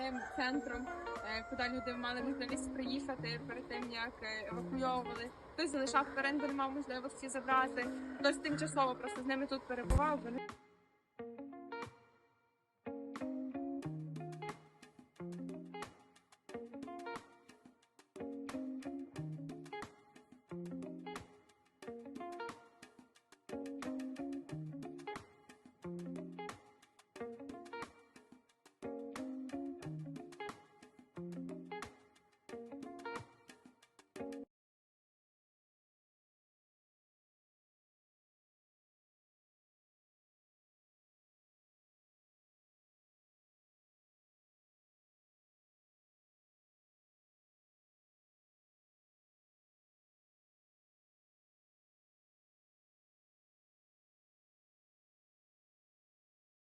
головним центром, е, куди люди мали можливість приїхати перед тим, як е, евакуйовували. Хтось залишав оренду, не мав можливості забрати. Хтось тимчасово просто з ними тут перебував. Вони